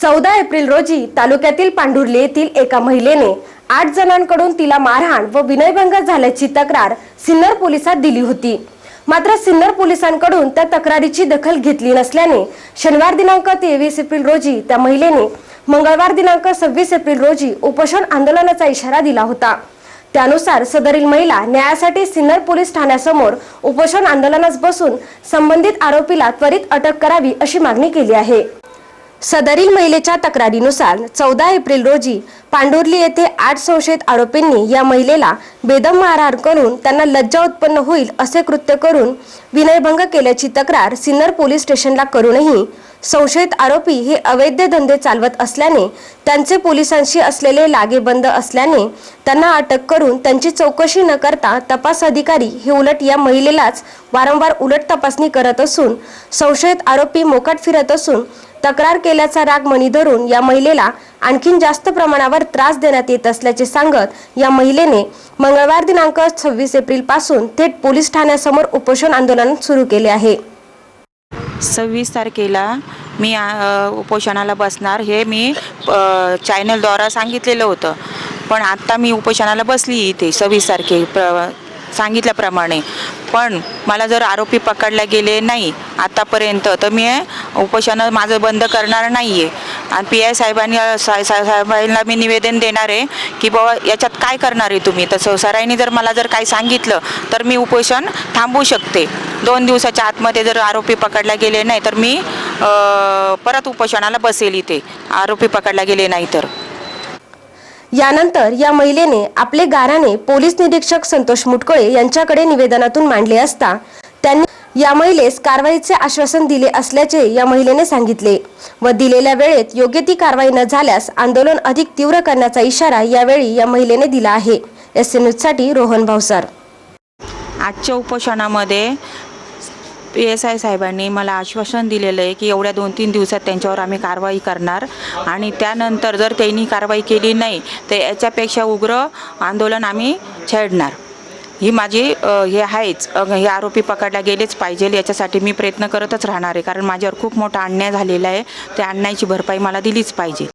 चौदा एप्रिल रोजी तालुक्यातील पांढुर्ली येथील एका महिलेने आठ जणांकडून तिला मारहाण व विनयभंग झाल्याची तक्रार सिन्नर पोलिसात दिली होती. मात्र सिन्नर पोलिसांकडून त्या तक्रारीची दखल घेतली नसल्याने शनिवार दिनांक तेवीस एप्रिल रोजी त्या महिलेने मंगळवार दिनांक सव्वीस एप्रिल रोजी उपोषण आंदोलनाचा इशारा दिला होता. त्यानुसार सदरील महिला न्यायासाठी सिन्नर पोलीस ठाण्यासमोर उपोषण आंदोलनास बसून संबंधित आरोपीला त्वरित अटक करावी अशी मागणी केली आहे. सदरील महिलेच्या तक्रारीनुसार चौदा एप्रिल रोजी पांढुर्ली येथे आठ संशयित आरोपींनी या महिलेला बेदम मारहाण करून त्यांना लज्जा उत्पन्न होईल असे कृत्य करून विनयभंग केल्याची तक्रार सिन्नर पोलीस स्टेशनला करूनही संशयित आरोपी हे अवैध धंदे चालवत असल्याने त्यांचे पोलिसांशी असलेले लागेबंद असल्याने त्यांना अटक करून त्यांची चौकशी न करता तपास अधिकारी हे उलट या महिलेलाच वारंवार उलट तपासणी करत असून संशयित आरोपी मोकाट फिरत असून तक्रार केल्याचा राग मनी धरून या महिलेला आणखीन जास्त प्रमाणावर त्रास देण्यात येत असल्याचे सांगत या महिलेने मंगळवार दिनांक सव्वीस एप्रिलपासून थेट पोलीस ठाण्यासमोर उपोषण आंदोलन सुरू केले आहे. सव्वीस तारखेला मी उपोषणाला बसणार हे मी चॅनलद्वारा सांगितलेलं होतं. पण आत्ता मी उपोषणाला बसली इथे सव्वीस तारखे प्र सांगितल्याप्रमाणे. पण मला जर आरोपी पकडला गेले नाही आत्तापर्यंत तर मी उपोषण माझं बंद करणार नाही आहे आणि पी आय साहेबांनी सा सा- साहेबांना मी निवेदन देणार आहे की बाबा याच्यात काय करणार आहे तुम्ही? तसं सराईने जर मला जर काही सांगितलं तर मी उपोषण थांबवू शकते. दोन दिवसाच्या आतमध्ये जर आरोपी पकडला गेले नाही तर मी परत उपोषणाला बसेल इथे. आरोपी पकडला गेले नाही तर. यानंतर या महिलेने आपले गाराने पोलीस निरीक्षक संतोष मुटकळे यांच्याकडे निवेदनातून मांडले असता त्यांनी या महिलेस कारवाईचे आश्वासन दिले असल्याचे या महिलेने सांगितले व दिलेल्या वेळेत योग्य ती कारवाई न झाल्यास आंदोलन अधिक तीव्र करण्याचा इशारा यावेळी या महिलेने दिला आहे. एस एनसाठी रोहन भावसार आजच्या उपोषणामध्ये एस आय साहेबांनी मला आश्वासन दिलेलं आहे की एवढ्या दोन तीन दिवसात त्यांच्यावर आम्ही कारवाई करणार. आणि त्यानंतर जर त्यांनी कारवाई केली नाही तर याच्यापेक्षा उग्र आंदोलन आम्ही छेडणार. ही माझी हे आहेच. हे आरोपी पकडला गेलेच पाहिजे याच्यासाठी मी प्रयत्न करतच राहणार आहे. कारण माझ्यावर खूप मोठा अन्याय झालेला आहे. त्या अन्यायाची भरपाई मला दिलीच पाहिजे.